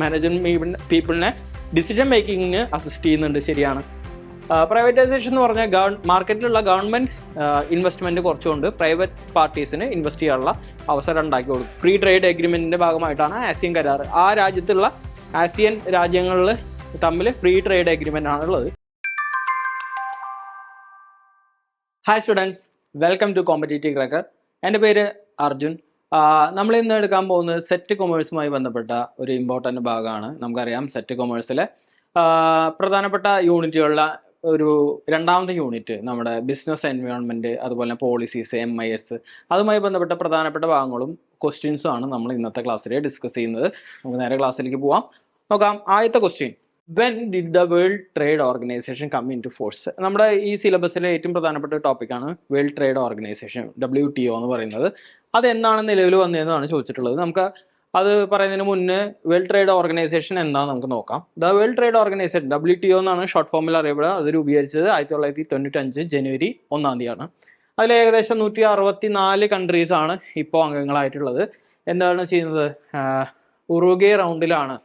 Management പീപ്പിളിനെ decision മേക്കിങ്ങിന് assist ചെയ്യുന്നുണ്ട് ശരിയാണ്. പ്രൈവറ്റൈസേഷൻ എന്ന് പറഞ്ഞാൽ ഗവൺ മാർക്കറ്റിലുള്ള ഗവൺമെന്റ് ഇൻവെസ്റ്റ്മെന്റ് കുറച്ചുകൊണ്ട് പ്രൈവറ്റ് പാർട്ടീസിന് ഇൻവെസ്റ്റ് ചെയ്യാനുള്ള അവസരം ഉണ്ടാക്കി കൊടുക്കും. ഫ്രീ ട്രേഡ് എഗ്രിമെന്റിന്റെ ഭാഗമായിട്ടാണ് ആസിയൻ കരാർ. ആ രാജ്യത്തുള്ള ആസിയൻ രാജ്യങ്ങളിൽ തമ്മിൽ ഫ്രീ ട്രേഡ് എഗ്രിമെന്റ് ആണുള്ളത്. Hi students welcome to competitive cracker എന്റെ പേര് അർജുൻ. നമ്മൾ ഇന്ന് എടുക്കാൻ പോകുന്നത് സെറ്റ് കൊമേഴ്സുമായി ബന്ധപ്പെട്ട ഒരു ഇമ്പോർട്ടന്റ് ഭാഗമാണ്. നമുക്കറിയാം സെറ്റ് കൊമേഴ്സിലെ പ്രധാനപ്പെട്ട യൂണിറ്റുകളിലെ ഒരു രണ്ടാമത്തെ യൂണിറ്റ് നമ്മുടെ ബിസിനസ് എൻവയോൺമെന്റ് അതുപോലെ പോളിസീസ് എം ഐ എസ് അതുമായി ബന്ധപ്പെട്ട പ്രധാനപ്പെട്ട ഭാഗങ്ങളും ക്വസ്റ്റ്യൻസും ആണ് നമ്മൾ ഇന്നത്തെ ക്ലാസ്സിൽ ഡിസ്കസ് ചെയ്യുന്നത്. നമുക്ക് നേരെ ക്ലാസ്സിലേക്ക് പോവാം. നോക്കാം. ആദ്യത്തെ question when did the world trade organisation come into force നമ്മുടെ ഈ സിലബസിലെ ഏറ്റവും പ്രധാനപ്പെട്ട ടോപ്പിക്കാണ് world trade organisation W T O എന്ന് പറയുന്നത്. അത് എന്നാണ് നിലവിൽ വന്നതെന്നാണ് ചോദിച്ചിട്ടുള്ളത്. നമുക്ക് അത് പറയുന്നതിന് മുന്നേ വേൾഡ് ട്രേഡ് ഓർഗനൈസേഷൻ എന്താണെന്ന് നമുക്ക് നോക്കാം. The world trade organisation W T O എന്നാണ് ഷോർട്ട് ഫോമിൽ അറിയപ്പെടുക. അത് രൂപീകരിച്ചത് ആയിരത്തി തൊള്ളായിരത്തി തൊണ്ണൂറ്റഞ്ച് ജനുവരി ഒന്നാം തീയതിയാണ്. അതിൽ ഏകദേശം നൂറ്റി അറുപത്തി നാല് കൺട്രീസ് ആണ് ഇപ്പോൾ അംഗങ്ങളായിട്ടുള്ളത്. എന്താണ് ചെയ്യുന്നത്? ഉറുഗെ റൗണ്ടിലാണ്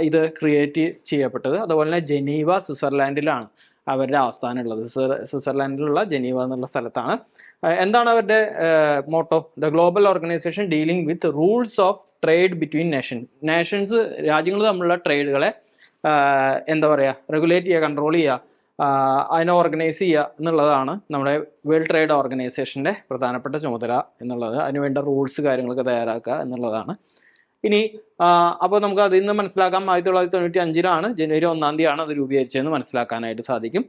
ഇത് ക്രിയേറ്റ് ചെയ്യപ്പെട്ടത്. അതുപോലെ തന്നെ ജനീവ സ്വിറ്റ്സർലാൻഡിലാണ് അവരുടെ ആസ്ഥാനം ഉള്ളത്. സ്വിറ്റ്സർ- സ്വിറ്റ്സർലാൻഡിലുള്ള ജനീവ എന്നുള്ള സ്ഥലത്താണ് എന്താണ് അവരുടെ motto the global organisation dealing with rules of trade between nation nations രാജ്യങ്ങൾ തമ്മിലുള്ള ട്രേഡുകളെ എന്താ പറയുക റെഗുലേറ്റ് ചെയ്യുക കൺട്രോൾ ചെയ്യുക അതിനെ ഓർഗനൈസ് ചെയ്യുക എന്നുള്ളതാണ് നമ്മുടെ വേൾഡ് ട്രേഡ് ഓർഗനൈസേഷന്റെ പ്രധാനപ്പെട്ട ചുമതല എന്നുള്ളത്. അതിനുവേണ്ട റൂൾസ് കാര്യങ്ങളൊക്കെ തയ്യാറാക്കുക എന്നുള്ളതാണ്. ഇനി അപ്പോൾ നമുക്ക് അതിൽ നിന്ന് മനസ്സിലാക്കാം. ആയിരത്തി തൊള്ളായിരത്തി തൊണ്ണൂറ്റി അഞ്ചിലാണ് ജനുവരി ഒന്നാം തീയതിയാണ് അത് രൂപീകരിച്ചതെന്ന് മനസ്സിലാക്കാനായിട്ട് സാധിക്കും.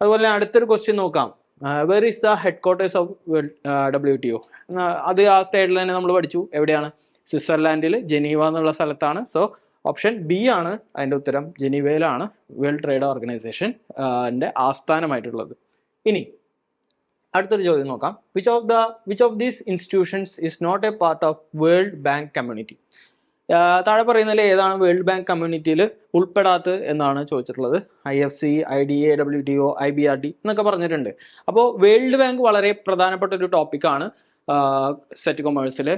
അതുപോലെ അടുത്തൊരു ക്വസ്റ്റ്യൻ നോക്കാം. Where is the headquarters of W T O അത് ആ സ്റ്റേറ്റിൽ തന്നെ നമ്മൾ പഠിച്ചു. എവിടെയാണ്? സ്വിറ്റ്സർലാൻഡിൽ ജനീവ എന്നുള്ള സ്ഥലത്താണ്. സോ ഓപ്ഷൻ ബി ആണ് അതിന്റെ ഉത്തരം. ജനീവയിലാണ് വേൾഡ് ട്രേഡ് ഓർഗനൈസേഷൻ എന്റെ ആസ്ഥാനമായിട്ടുള്ളത്. ഇനി അടുത്തൊരു ചോദ്യം നോക്കാം. Which of the which of these institutions is not a part of world bank community താഴെ പറയുന്നതിൽ ഏതാണ് വേൾഡ് ബാങ്ക് കമ്മ്യൂണിറ്റിയിൽ ഉൾപ്പെടാത്തത് എന്നാണ് ചോദിച്ചിട്ടുള്ളത്. I F C I D A W T O I B R D എന്നൊക്കെ പറഞ്ഞിട്ടുണ്ട്. അപ്പോൾ വേൾഡ് ബാങ്ക് വളരെ പ്രധാനപ്പെട്ട ഒരു ടോപ്പിക്കാണ് സെറ്റ് കൊമേഴ്സിൽ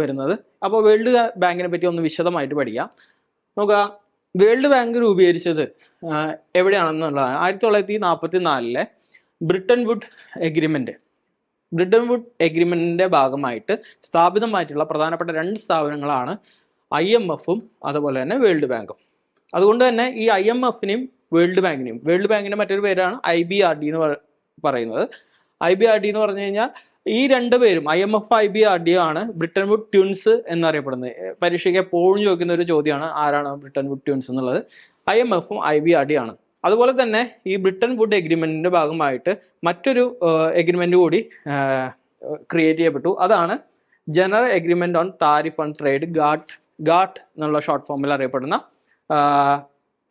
വരുന്നത്. അപ്പോൾ വേൾഡ് ബാങ്കിനെ പറ്റി ഒന്ന് വിശദമായിട്ട് പഠിക്കാം. നോക്കുക വേൾഡ് ബാങ്ക് രൂപീകരിച്ചത് എവിടെയാണെന്നുള്ളതാണ്. ആയിരത്തി തൊള്ളായിരത്തി നാൽപ്പത്തി നാലിലെ Bretton Wood agreement Bretton Wood എഗ്രിമെന്റിന്റെ ഭാഗമായിട്ട് സ്ഥാപിതമായിട്ടുള്ള പ്രധാനപ്പെട്ട രണ്ട് സ്ഥാപനങ്ങളാണ് ഐ എം എഫും അതുപോലെ തന്നെ വേൾഡ് ബാങ്കും അതുകൊണ്ട് തന്നെ ഈ ഐ എം എഫിനെയും വേൾഡ് ബാങ്കിനെയും വേൾഡ് ബാങ്കിന്റെ മറ്റൊരു പേരാണ് ഐ ബി ആർ ഡി എന്ന് പറ- പറയുന്നത്. ഐ ബി ആർ ഡി എന്ന് പറഞ്ഞു കഴിഞ്ഞാൽ ഈ രണ്ട് പേരും I M F I B R D ആണ് ബ്രിട്ടൻ വുഡ് ട്യൂൺസ് എന്നറിയപ്പെടുന്നത്. പരീക്ഷയ്ക്ക് എപ്പോഴും ചോദിക്കുന്ന ഒരു ചോദ്യമാണ് ആരാണ് ബ്രിട്ടൻ വുഡ് ട്യൂൺസ് എന്നുള്ളത്? ഐ എം എഫും ഐ ബി ആർ ഡി ആണ്. അതുപോലെ തന്നെ ഈ ബ്രിട്ടൻ വുഡ് എഗ്രിമെന്റിന്റെ ഭാഗമായിട്ട് മറ്റൊരു എഗ്രിമെന്റ് കൂടി ക്രിയേറ്റ് ചെയ്യപ്പെട്ടു. അതാണ് general agreement on tariff and trade GATT GATT എന്നുള്ള ഷോർട്ട് ഫോമിൽ അറിയപ്പെടുന്ന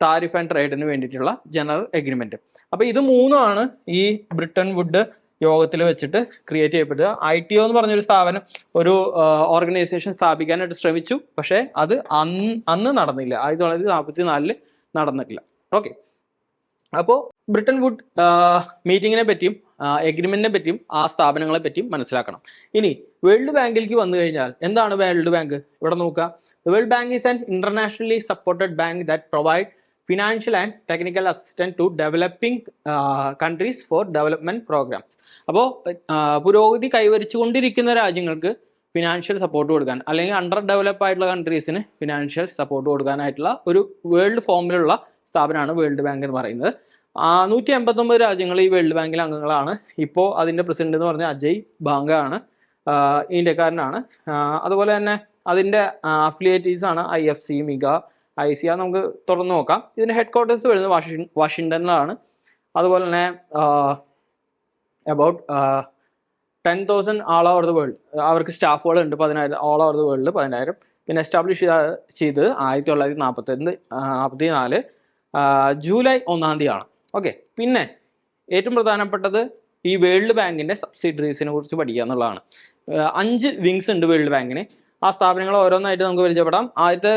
താരിഫ് ആൻഡ് ട്രേഡിന് വേണ്ടിയിട്ടുള്ള ജനറൽ എഗ്രിമെന്റ് അപ്പോൾ ഇത് മൂന്നാണ് ഈ ബ്രിട്ടൻ വുഡ് യോഗത്തിൽ വെച്ചിട്ട് ക്രിയേറ്റ് ചെയ്യപ്പെട്ടത് ഐ ടി ഒ എന്ന് പറഞ്ഞൊരു സ്ഥാപനം ഒരു ഓർഗനൈസേഷൻ സ്ഥാപിക്കാനായിട്ട് ശ്രമിച്ചു. പക്ഷേ അത് അന്ന് അന്ന് നടന്നില്ല. ആയിരത്തി തൊള്ളായിരത്തി നാൽപ്പത്തി നാലിൽ നടന്നിട്ടില്ല ഓക്കെ അപ്പോൾ ബ്രിട്ടൻ വുഡ് മീറ്റിങ്ങിനെ പറ്റിയും എഗ്രിമെന്റിനെ പറ്റിയും ആ സ്ഥാപനങ്ങളെ പറ്റിയും മനസ്സിലാക്കണം. ഇനി വേൾഡ് ബാങ്കിലേക്ക് വന്നു കഴിഞ്ഞാൽ എന്താണ് വേൾഡ് ബാങ്ക് ഇവിടെ നോക്കുക. World bank is an internationally supported bank that provide financial and technical assistant to developing countries for development programmes അപ്പോൾ പുരോഗതി കൈവരിച്ചുകൊണ്ടിരിക്കുന്ന രാജ്യങ്ങൾക്ക് ഫിനാൻഷ്യൽ സപ്പോർട്ട് കൊടുക്കാൻ അല്ലെങ്കിൽ അണ്ടർ ഡെവലപ്പ് ആയിട്ടുള്ള കൺട്രീസിന് ഫിനാൻഷ്യൽ സപ്പോർട്ട് കൊടുക്കാനായിട്ടുള്ള ഒരു വേൾഡ് ഫോമിലുള്ള സ്ഥാപനമാണ് വേൾഡ് ബാങ്ക് എന്ന് പറയുന്നത്. നൂറ്റി എൺപത്തൊമ്പത് രാജ്യങ്ങൾ ഈ വേൾഡ് ബാങ്കിലെ അംഗങ്ങളാണ്. ഇപ്പോൾ അതിന്റെ പ്രസിഡന്റ് എന്ന് പറഞ്ഞാൽ അജയ് ബാങ്കാണ് ഇന്ത്യക്കാരനാണ്. അതുപോലെ തന്നെ അതിന്റെ അഫിലിയേറ്റീവ്സ് ആണ് I F C MIGA I C ആ നമുക്ക് തുറന്നു നോക്കാം. ഇതിന്റെ ഹെഡ് ക്വാർട്ടേഴ്സ് വരുന്നത് വാഷിംഗ് വാഷിങ്ടണിലാണ് അതുപോലെ തന്നെ about ten thousand all over the world അവർക്ക് സ്റ്റാഫുകളുണ്ട് പതിനായിരം ഓൾ ഓവർ ദ വേൾഡ് പതിനായിരം. പിന്നെ എസ്റ്റാബ്ലിഷ് ചെയ്ത് ആയിരത്തി തൊള്ളായിരത്തി നാൽപ്പത്തൊന്ന് നാൽപ്പത്തി നാല് ജൂലൈ ഒന്നാം തീയതിയാണ്. ഓക്കെ പിന്നെ ഏറ്റവും പ്രധാനപ്പെട്ടത് ഈ വേൾഡ് ബാങ്കിന്റെ സബ്സിഡറീസിനെ കുറിച്ച് പഠിക്കുക എന്നുള്ളതാണ്. അഞ്ച് വിങ്സ് ഉണ്ട് വേൾഡ് ബാങ്കിന്. ആ സ്ഥാപനങ്ങൾ ഓരോന്നായിട്ട് നമുക്ക് പരിചയപ്പെടാം. ആദ്യത്തെ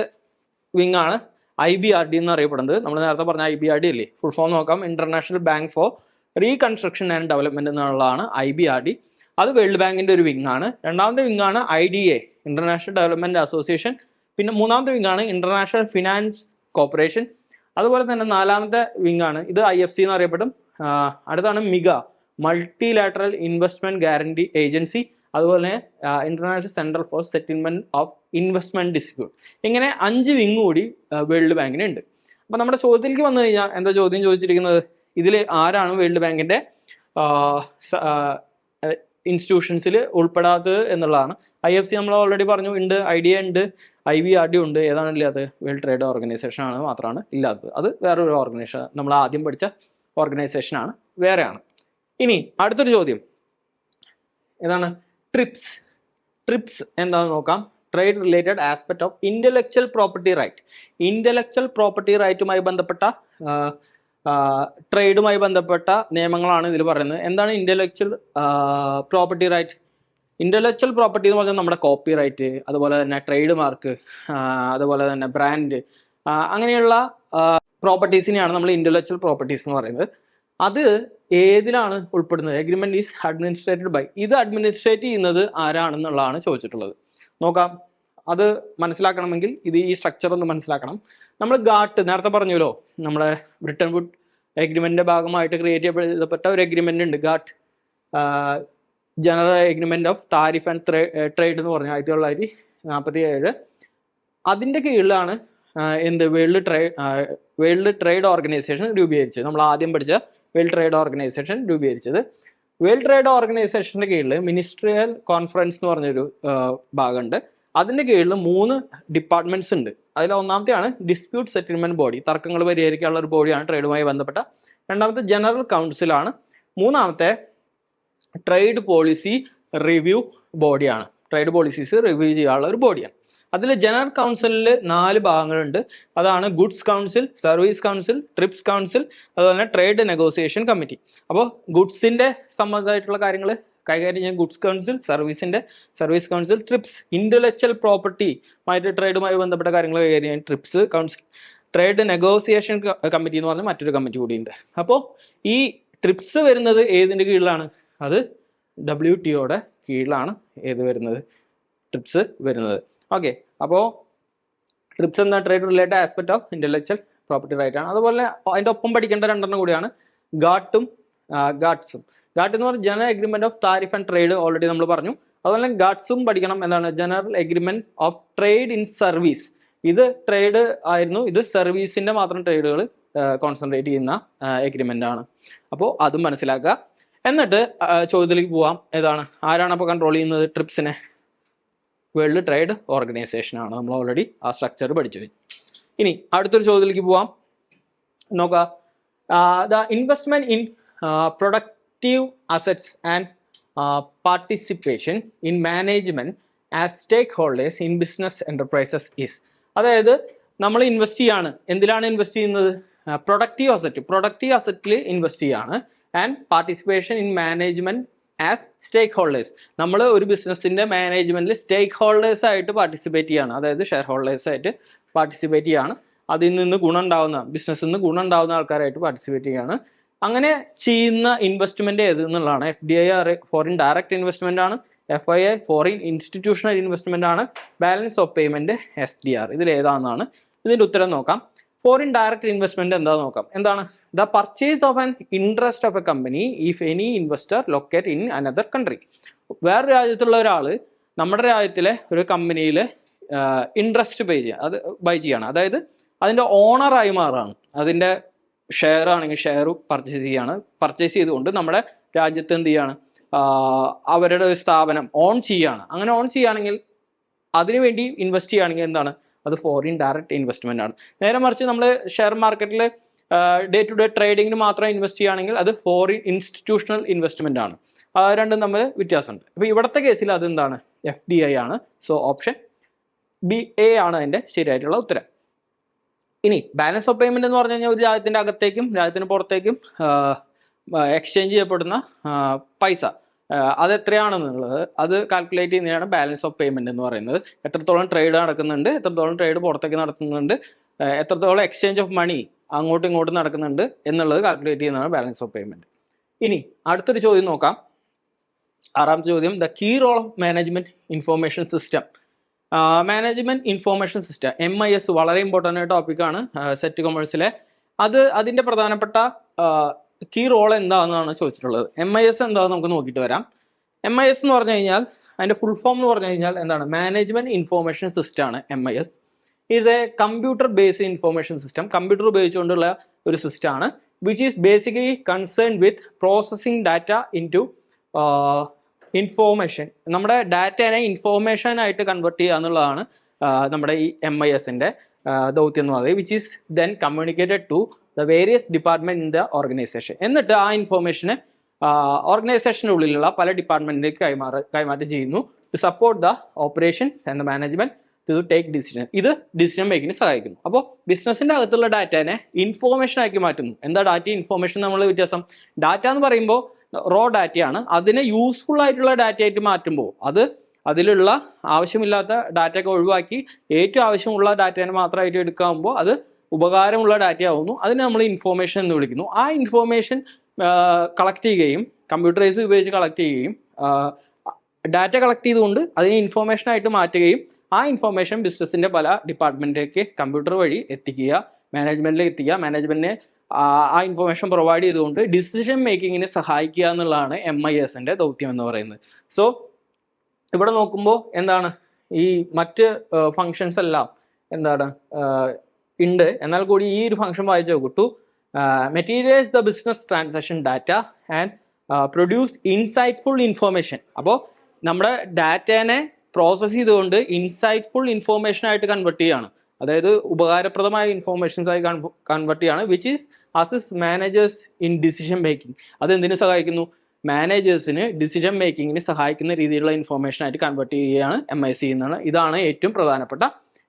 വിങ് ആണ് ഐ ബി ആർ ഡി എന്ന് അറിയപ്പെടുന്നത്. നമ്മൾ നേരത്തെ പറഞ്ഞ ഐ ബി ആർ ഡി അല്ലേ? ഫുൾ ഫോം നോക്കാം. International bank for reconstruction and development എന്നുള്ളതാണ് ഐ ബി ആർ ഡി അത് വേൾഡ് ബാങ്കിന്റെ ഒരു വിങ് ആണ്. രണ്ടാമത്തെ വിങ് ആണ് I D A international development association പിന്നെ മൂന്നാമത്തെ വിങ് ആണ് ഇന്റർനാഷണൽ ഫിനാൻസ് കോർപ്പറേഷൻ അതുപോലെ തന്നെ നാലാമത്തെ വിങ് ആണ്. ഇത് ഐ എഫ് സി എന്ന് അറിയപ്പെടും. അടുത്താണ് MIGA multilateral investment guarantee agency അതുപോലെ international central for settlement of investment dispute ഇങ്ങനെ അഞ്ച് വിങ് കൂടി വേൾഡ് ബാങ്കിന് ഉണ്ട്. അപ്പൊ നമ്മുടെ ചോദ്യത്തിലേക്ക് വന്നു കഴിഞ്ഞാൽ എന്താ ചോദ്യം ചോദിച്ചിരിക്കുന്നത്? ഇതിൽ ആരാണ് വേൾഡ് ബാങ്കിന്റെ ഇൻസ്റ്റിറ്റ്യൂഷൻസിൽ ഉൾപ്പെടാത്തത് എന്നുള്ളതാണ്. ഐ എഫ് സി നമ്മൾ ഓൾറെഡി പറഞ്ഞു ഉണ്ട് ഐഡിയ ഉണ്ട് ഐ വി ആർ ഡി ഉണ്ട് ഏതാണ് ഇല്ലാത്തത് വേൾഡ് ട്രേഡ് ഓർഗനൈസേഷൻ ആണ് മാത്രമാണ് ഇല്ലാത്തത്. അത് വേറൊരു ഓർഗനൈസേഷൻ നമ്മൾ ആദ്യം പഠിച്ച ഓർഗനൈസേഷൻ ആണ് വേറെയാണ്. ഇനി അടുത്തൊരു ചോദ്യം. ഏതാണ്? ട്രിപ്സ് ട്രിപ്സ് എന്താണെന്ന് നോക്കാം. Trade related aspect of intellectual property right intellectual property റൈറ്റുമായി ബന്ധപ്പെട്ട ട്രേഡുമായി ബന്ധപ്പെട്ട നിയമങ്ങളാണ് ഇതിൽ പറയുന്നത്. എന്താണ് intellectual property right intellectual property എന്ന് പറഞ്ഞാൽ നമ്മുടെ കോപ്പി റൈറ്റ് അതുപോലെ തന്നെ ട്രേഡ് മാർക്ക് അതുപോലെ തന്നെ ബ്രാൻഡ് അങ്ങനെയുള്ള പ്രോപ്പർട്ടീസിനെയാണ് നമ്മൾ ഇന്റലക്ച്വൽ പ്രോപ്പർട്ടീസ് എന്ന് പറയുന്നത്. അത് ഏതിലാണ് ഉൾപ്പെടുന്നത്? എഗ്രിമെന്റ് ഈസ് അഡ്മിനിസ്ട്രേറ്റഡ് ബൈ ഇത് അഡ്മിനിസ്ട്രേറ്റ് ചെയ്യുന്നത് ആരാണെന്നുള്ളതാണ് ചോദിച്ചിട്ടുള്ളത്. നോക്കാം. അത് മനസ്സിലാക്കണമെങ്കിൽ ഇത് ഈ സ്ട്രക്ചർ ഒന്ന് മനസ്സിലാക്കണം. നമ്മൾ ഗാട്ട് നേരത്തെ പറഞ്ഞല്ലോ നമ്മുടെ ബ്രിട്ടൻ വുഡ് എഗ്രിമെന്റിന്റെ ഭാഗമായിട്ട് ക്രിയേറ്റ് ചെയ്യപ്പെട്ട ഒരു എഗ്രിമെന്റ് ഉണ്ട്. GATT general agreement of tariff and trade എന്ന് പറഞ്ഞ ആയിരത്തി തൊള്ളായിരത്തി നാൽപ്പത്തി ഏഴ് അതിന്റെ കീഴിലാണ് എന്ത്? World trade world trade organisation രൂപീകരിച്ചത്. നമ്മൾ ആദ്യം പഠിച്ച വേൾഡ് ട്രേഡ് ഓർഗനൈസേഷൻ രൂപീകരിച്ചത്. വേൾഡ് ട്രേഡ് ഓർഗനൈസേഷന്റെ കീഴിൽ മിനിസ്ട്രിയൽ കോൺഫറൻസ് എന്ന് പറഞ്ഞൊരു ഭാഗമുണ്ട്. അതിന്റെ കീഴിൽ മൂന്ന് ഡിപ്പാർട്ട്മെന്റ്സ് ഉണ്ട്. അതിൽ ഒന്നാമത്തെയാണ് ഡിസ്പ്യൂട്ട് സെറ്റിൽമെന്റ് ബോഡി തർക്കങ്ങൾ പരിഹരിക്കാനുള്ള ഒരു ബോഡിയാണ് ട്രേഡുമായി ബന്ധപ്പെട്ട. രണ്ടാമത്തെ ജനറൽ കൗൺസിലാണ് മൂന്നാമത്തെ ട്രേഡ് പോളിസി റിവ്യൂ ബോഡിയാണ് ട്രേഡ് പോളിസീസ് റിവ്യൂ ചെയ്യാനുള്ള ഒരു ബോഡിയാണ് അതിൽ ജനറൽ കൗൺസിലിൽ നാല് ഭാഗങ്ങളുണ്ട്. അതാണ് goods council service council TRIPS council അതുപോലെ തന്നെ ട്രേഡ് നെഗോസിയേഷൻ കമ്മിറ്റി. അപ്പോൾ ഗുഡ്സിന്റെ സംബന്ധമായിട്ടുള്ള കാര്യങ്ങൾ കൈകാര്യം ചെയ്യാൻ goods council സർവീസിന്റെ service council TRIPS. Intellectual property ആയിട്ട് ട്രേഡുമായി ബന്ധപ്പെട്ട കാര്യങ്ങൾ കൈകാര്യം ചെയ്യാൻ TRIPS council trade negotiation committee എന്ന് പറഞ്ഞ മറ്റൊരു കമ്മിറ്റി കൂടിയുണ്ട്. അപ്പോൾ ഈ ട്രിപ്സ് വരുന്നത് ഏതിന്റെ കീഴിലാണ്? അത് ഡബ്ല്യു ടിഒയുടെ കീഴിലാണ് ഏത് വരുന്നത്? ട്രിപ്സ് വരുന്നത്. ഓക്കെ അപ്പോൾ ട്രിപ്സ് എന്ന trade related aspect of intellectual property right ആണ്. അതുപോലെ അതിന്റെ ഒപ്പം പഠിക്കേണ്ട രണ്ടെണ്ണം കൂടിയാണ് ഗാട്ടും ഗാട്ട്സും ഗാട്ട് എന്ന് പറഞ്ഞാൽ general agreement of tariff and trade already നമ്മൾ പറഞ്ഞു. അതുപോലെ ഗാട്ട്സും പഠിക്കണം എന്താണ് general agreement of trade in service ഇത് ട്രേഡ് ആയിരുന്നു. ഇത് സർവീസിന്റെ മാത്രം ട്രേഡുകൾ കോൺസെൻട്രേറ്റ് ചെയ്യുന്ന എഗ്രിമെന്റ് ആണ്. അപ്പോൾ അതും മനസ്സിലാക്കുക. എന്നിട്ട് ചോദ്യത്തിലേക്ക് പോവാം. ഏതാണ്? ആരാണ് അപ്പോൾ കൺട്രോൾ ചെയ്യുന്നത് ട്രിപ്സിനെ വേൾഡ് ട്രേഡ് ഓർഗനൈസേഷൻ ആണ്. നമ്മൾ ഓൾറെഡി ആ സ്ട്രക്ചർ പഠിച്ചു. ഇനി അടുത്തൊരു ചോദ്യത്തിലേക്ക് പോവാം. നോക്കാം. The investment in productive assets and participation in management as stakeholders in business enterprises is അതായത് നമ്മൾ ഇൻവെസ്റ്റ് ചെയ്യാണ്. എന്തിലാണ് ഇൻവെസ്റ്റ് ചെയ്യുന്നത്? പ്രൊഡക്റ്റീവ് അസറ്റ് പ്രൊഡക്റ്റീവ് അസറ്റിൽ ഇൻവെസ്റ്റ് ചെയ്യാണ്. And participation in management as stakeholders നമ്മൾ ഒരു ബിസിനസ്സിന്റെ മാനേജ്മെന്റിൽ സ്റ്റേക്ക് ഹോൾഡേഴ്സ് ആയിട്ട് പാർട്ടിസിപ്പേറ്റ് ചെയ്യാണ്. അതായത് ഷെയർ ഹോൾഡേഴ്സ് ആയിട്ട് പാർട്ടിസിപ്പേറ്റ് ചെയ്യാണ്. അതിൽ നിന്ന് ഗുണം ഉണ്ടാകുന്ന ബിസിനസ്സിൽ നിന്ന് ഗുണം ഉണ്ടാവുന്ന ആൾക്കാരായിട്ട് പാർട്ടിസിപ്പേറ്റ് ചെയ്യാണ്. അങ്ങനെ ചെയ്യുന്ന ഇൻവെസ്റ്റ്മെന്റ് ഏത് എന്നുള്ളതാണ്. F D I R foreign direct investment ആണ്. F I I foreign institutional investment ആണ്. Balance of payment S D R ഇതിൽ ഏതാണെന്നാണ് ഇതിന്റെ ഉത്തരം നോക്കാം. ഫോറിൻ ഡയറക്റ്റ് ഇൻവെസ്റ്റ്മെന്റ് എന്താ നോക്കാം? എന്താണ്? The purchase of an interest of a company if any investor locate in another country വേറെ രാജ്യത്തുള്ള ഒരാൾ നമ്മുടെ രാജ്യത്തിലെ ഒരു കമ്പനിയിൽ ഇൻട്രസ്റ്റ് പേ ചെയ്യുക അത് ബൈ ചെയ്യാണ്. അതായത് അതിന്റെ ഓണറായി മാറുകയാണ് അതിന്റെ ഷെയർ ആണെങ്കിൽ ഷെയർ പർച്ചേസ് ചെയ്യാണ്. പർച്ചേസ് ചെയ്തുകൊണ്ട് നമ്മുടെ രാജ്യത്ത് എന്ത് ചെയ്യാണ്? അവരുടെ ഒരു സ്ഥാപനം ഓൺ ചെയ്യുകയാണ് അങ്ങനെ ഓൺ ചെയ്യുകയാണെങ്കിൽ അതിനുവേണ്ടി ഇൻവെസ്റ്റ് ചെയ്യുകയാണെങ്കിൽ എന്താണ്? അത് ഫോറിൻ ഡയറക്റ്റ് ഇൻവെസ്റ്റ്മെന്റ് ആണ്. നേരെ മറിച്ച് നമ്മൾ ഷെയർ മാർക്കറ്റിൽ ഡേ ടു ഡേ ട്രേഡിങ്ങിന് മാത്രം ഇൻവെസ്റ്റ് ചെയ്യുകയാണെങ്കിൽ അത് ഫോറിൻ ഇൻസ്റ്റിറ്റ്യൂഷണൽ ഇൻവെസ്റ്റ്മെന്റ് ആണ്. ആ രണ്ടും തമ്മിൽ വ്യത്യാസമുണ്ട്. അപ്പോൾ ഇവിടുത്തെ കേസിൽ അതെന്താണ്? എഫ് ഡി ഐ ആണ്. സോ ഓപ്ഷൻ ബി എ ആണ് അതിന്റെ ശരിയായിട്ടുള്ള ഉത്തരം. ഇനി ബാലൻസ് ഓഫ് പേയ്മെന്റ് എന്ന് പറഞ്ഞു കഴിഞ്ഞാൽ ഒരു രാജ്യത്തിന്റെ അകത്തേക്കും രാജ്യത്തിന് പുറത്തേക്കും എക്സ്ചേഞ്ച് ചെയ്യപ്പെടുന്ന പൈസ. അത് എത്രയാണെന്നുള്ളത് അത് കാൽക്കുലേറ്റ് ചെയ്യുന്നതാണ് ബാലൻസ് ഓഫ് പേയ്മെന്റ് എന്ന് പറയുന്നത്. എത്രത്തോളം ട്രേഡ് നടക്കുന്നുണ്ട് എത്രത്തോളം ട്രേഡ് പുറത്തേക്ക് നടത്തുന്നുണ്ട് എത്രത്തോളം എക്സ്ചേഞ്ച് ഓഫ് മണി അങ്ങോട്ടും ഇങ്ങോട്ടും നടക്കുന്നുണ്ട് എന്നുള്ളത് കാൽക്കുലേറ്റ് ചെയ്യുന്നതാണ് ബാലൻസ് ഓഫ് പേയ്മെന്റ് ഇനി അടുത്തൊരു ചോദ്യം നോക്കാം. ആറാം ചോദ്യം the key role of management information system management information system M I S വളരെ ഇമ്പോർട്ടന്റ് ആയ ടോപ്പിക്കാണ് സെറ്റ് കൊമേഴ്സിലെ അത് അതിന്റെ പ്രധാനപ്പെട്ട കീ റോൾ എന്താണെന്നാണ് ചോദിച്ചിട്ടുള്ളത്. എം ഐ എസ് എന്താണെന്ന് നമുക്ക് നോക്കിയിട്ട് വരാം. എം ഐ എസ് എന്ന് പറഞ്ഞു കഴിഞ്ഞാൽ അതിന്റെ ഫുൾ ഫോം എന്ന് പറഞ്ഞു കഴിഞ്ഞാൽ എന്താണ്? മാനേജ്മെന്റ് ഇൻഫോർമേഷൻ സിസ്റ്റം ആണ് എം ഐ എസ് ഇത് computer based information system computer ഉപയോഗിച്ചുകൊണ്ടുള്ള ഒരു സിസ്റ്റം ആണ്. Which is basically concern with processing data into information നമ്മുടെ ഡാറ്റേനെ ഇൻഫോർമേഷൻ ആയിട്ട് കൺവേർട്ട് ചെയ്യുക എന്നുള്ളതാണ് നമ്മുടെ ഈ എം ഐ എസിന്റെ ദൗത്യം എന്ന് പറയുന്നത്. Which is then communicated to the various department in the organization എന്നിട്ട് ആ ഇൻഫോർമേഷന് ഓർഗനൈസേഷന്റെ ഉള്ളിലുള്ള പല ഡിപ്പാർട്ട്മെന്റിലേക്ക് കൈമാറ കൈമാറ്റം ചെയ്യുന്നു to support the operations and the management to take decision ഇത് ഡിസിഷൻ മേക്കിങ്ങിന് സഹായിക്കുന്നു. അപ്പോൾ ബിസിനസിന്റെ അകത്തുള്ള ഡാറ്റനെ ഇൻഫോർമേഷൻ ആക്കി മാറ്റുന്നു. എന്താ ഡാറ്റ ഇൻഫോർമേഷൻ നമ്മൾ വ്യത്യാസം? ഡാറ്റ എന്ന് പറയുമ്പോൾ റോ ഡാറ്റയാണ് അതിനെ യൂസ്ഫുൾ ആയിട്ടുള്ള ഡാറ്റ ആയിട്ട് മാറ്റുമ്പോൾ അത് അതിലുള്ള ആവശ്യമില്ലാത്ത ഡാറ്റ ഒക്കെ ഒഴിവാക്കി ഏറ്റവും ആവശ്യമുള്ള ഡാറ്റേനെ മാത്രമായിട്ട് എടുക്കാകുമ്പോൾ അത് ഉപകാരമുള്ള ഡാറ്റ ആവുന്നു. അതിനെ നമ്മൾ ഇൻഫോർമേഷൻ എന്ന് വിളിക്കുന്നു. ആ ഇൻഫോർമേഷൻ കളക്ട് ചെയ്യുകയും കമ്പ്യൂട്ടറൈസ് ഉപയോഗിച്ച് കളക്ട് ചെയ്യുകയും ഡാറ്റ കളക്ട് ചെയ്തുകൊണ്ട് അതിനെ ഇൻഫോർമേഷൻ ആയിട്ട് മാറ്റുകയും ആ ഇൻഫോർമേഷൻ ബിസിനസ്സിന്റെ പല ഡിപ്പാർട്ട്മെന്റിലേക്ക് കമ്പ്യൂട്ടർ വഴി എത്തിക്കുക മാനേജ്മെന്റിലേക്ക് എത്തിക്കുക മാനേജ്മെന്റിനെ ആ ഇൻഫോർമേഷൻ പ്രൊവൈഡ് ചെയ്തുകൊണ്ട് ഡിസിഷൻ മേക്കിങ്ങിനെ സഹായിക്കുക എന്നുള്ളതാണ് എം ഐ എസിന്റെ ദൗത്യം എന്ന് പറയുന്നത്. സോ ഇവിടെ നോക്കുമ്പോൾ എന്താണ്? ഈ മറ്റ് ഫങ്ഷൻസ് എല്ലാം എന്താണ്? ഉണ്ട്. എന്നാൽ കൂടി ഈ ഒരു ഫംഗ്ഷൻ വായിച്ചു നോക്കൂ. To materials the business transaction data and produce insightful information അപ്പോൾ നമ്മുടെ ഡാറ്റേനെ പ്രോസസ്സ് ചെയ്തുകൊണ്ട് ഇൻസൈറ്റ്ഫുൾ ഇൻഫോർമേഷൻ ആയിട്ട് കൺവെർട്ട് ചെയ്യാണ്. അതായത് ഉപകാരപ്രദമായ ഇൻഫോർമേഷൻസ് ആയി കൺവെർട്ട് ചെയ്യാണ് which is Aziz managers in decision making അത് എന്തിനു സഹായിക്കുന്നു? മാനേജേഴ്സിന് ഡിസിഷൻ മേക്കിങ്ങിന് സഹായിക്കുന്ന രീതിയിലുള്ള ഇൻഫോർമേഷൻ ആയിട്ട് കൺവെർട്ട് ചെയ്യുകയാണ് എം ഐ സി എന്നാണ്. ഇതാണ് ഏറ്റവും പ്രധാനപ്പെട്ട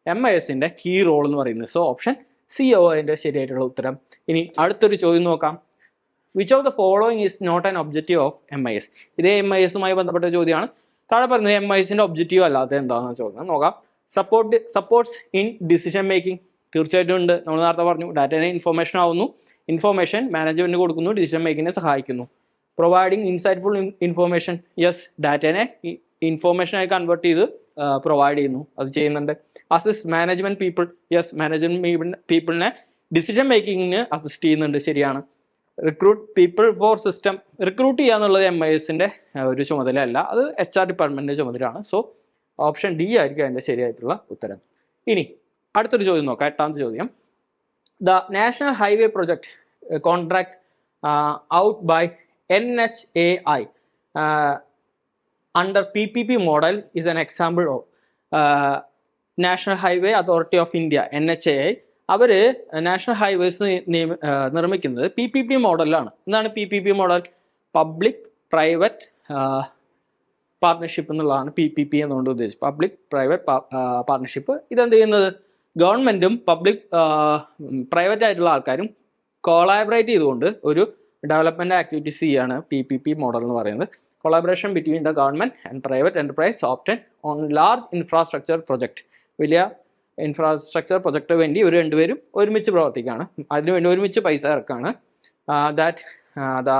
എം ഐ എസിന്റെ കീ റോൾ എന്ന് പറയുന്നത്. സോ ഓപ്ഷൻ സി ഒ അതിന്റെ ശരിയായിട്ടുള്ള ഉത്തരം. ഇനി അടുത്തൊരു ചോദ്യം നോക്കാം. Which of the following is not an objective of M I S ഇതേ എം ഐ എസുമായി ബന്ധപ്പെട്ട ചോദ്യമാണ്. താഴെ പറയുന്നത് എം ഐ എസിന്റെ ഒബ്ജക്റ്റീവ് അല്ലാതെ എന്താണെന്ന് ചോദ്യം. നോക്കാം. Support supports in decision making തീർച്ചയായിട്ടും ഉണ്ട്. നമ്മൾ നേരത്തെ പറഞ്ഞു ഡാറ്റനെ ഇൻഫോർമേഷൻ ആവുന്നു. ഇൻഫോർമേഷൻ മാനേജ്മെന്റ് കൊടുക്കുന്നു ഡിസിഷൻ മേക്കിങ്ങിനെ സഹായിക്കുന്നു. പ്രൊവൈഡിങ് ഇൻസൈറ്റ്ഫുൾ ഇൻഫോർമേഷൻ യെസ് ഡാറ്റനെ ഇൻഫോർമേഷനായി കൺവേർട്ട് ചെയ്ത് പ്രൊവൈഡ് ചെയ്യുന്നു. അത് ചെയ്യുന്നുണ്ട്. Assist management people yes management പീപ്പിളിനെ decision മേക്കിങ്ങിന് അസിസ്റ്റ് ചെയ്യുന്നുണ്ട്. ശരിയാണ്. Recruit people for system recruit ചെയ്യുക എന്നുള്ളത് എം ഐ എസിന്റെ ഒരു ചുമതലയല്ല. അത് എച്ച് ആർ ഡിപ്പാർട്ട്മെന്റിന്റെ ചുമതലയാണ്. സോ ഓപ്ഷൻ ഡി ആയിരിക്കും അതിന്റെ ശരിയായിട്ടുള്ള ഉത്തരം. ഇനി അടുത്തൊരു ചോദ്യം നോക്കാം. എട്ടാമത്തെ ചോദ്യം. The national highway project contract out by N H A I under PPP model is an example of uh, of India N H A I our national highways നിർമ്മിക്കുന്നത് പി പി പി മോഡലിലാണ് എന്താണ് P P P model public private partnership എന്നുള്ളതാണ് P P P എന്നുകൊണ്ട് ഉദ്ദേശിച്ചത് public private partnership ഇതെന്ത് ചെയ്യുന്നത് ഗവൺമെന്റും public private ആയിട്ടുള്ള ആൾക്കാരും കോളാബറേറ്റ് ചെയ്തുകൊണ്ട് ഒരു ഡെവലപ്മെന്റ് ആക്ടിവിറ്റീസ് ചെയ്യാണ് പി പി പി മോഡൽ എന്ന് പറയുന്നത് collaboration between the government and private enterprise often on large infrastructure project വലിയ ഇൻഫ്രാസ്ട്രക്ചർ പ്രൊജക്ട് വേണ്ടി ഒരു രണ്ടുപേരും ഒരുമിച്ച് പ്രവർത്തിക്കുകയാണ്. അതിനുവേണ്ടി ഒരുമിച്ച് പൈസ ഇറക്കുകയാണ്. That the